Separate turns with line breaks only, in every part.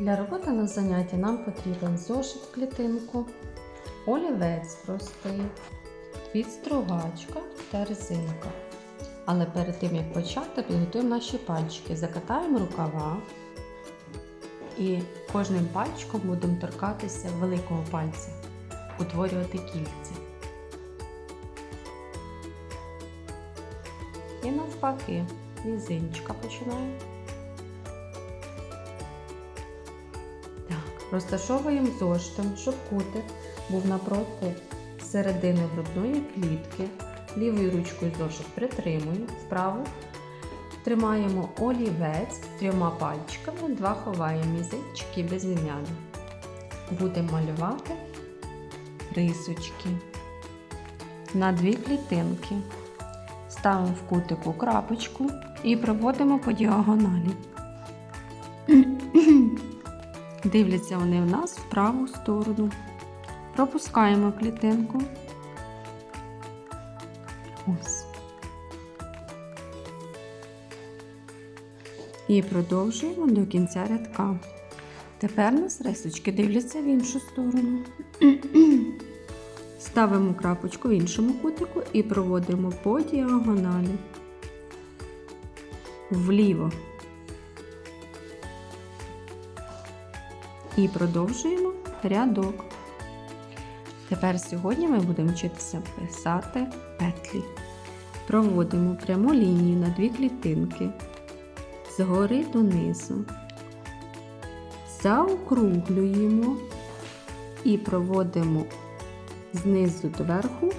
Для роботи на занятті нам потрібен зошит клітинку, олівець простий, підстругачка та резинка. Але перед тим як почати, підготуємо наші пальчики, закатаємо рукава і кожним пальчиком будемо торкатися великого пальця, утворювати кільця. І навпаки, мізинчика починаємо. Розташовуємо зоштом, щоб кутик був напроти середини грудної клітки. Лівою ручкою зошит притримуємо вправо. Тримаємо олівець трьома пальчиками, два ховаємо мізинчики безім'яні. Будемо малювати рисочки на дві клітинки. Ставимо в кутику крапочку і проводимо по діагоналі. Дивляться вони в нас в праву сторону. Пропускаємо клітинку. Ось. І продовжуємо до кінця рядка. Тепер нас рисочки дивляться в іншу сторону. Ставимо крапочку в іншому кутику і проводимо по діагоналі. Вліво. І продовжуємо рядок. Тепер сьогодні ми будемо вчитися писати петлі. Проводимо пряму лінію на дві клітинки згори донизу. Заокруглюємо і проводимо знизу до верху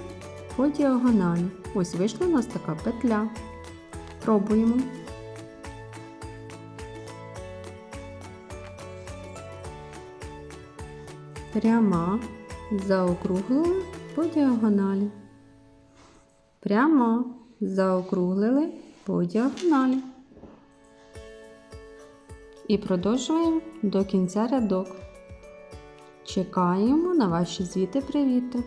по діагоналі. Ось вийшла у нас така петля. Пробуємо. Пряма заокруглили по діагоналі. Прямо заокруглили по діагоналі. І продовжуємо до кінця рядок. Чекаємо на ваші звіти привіти.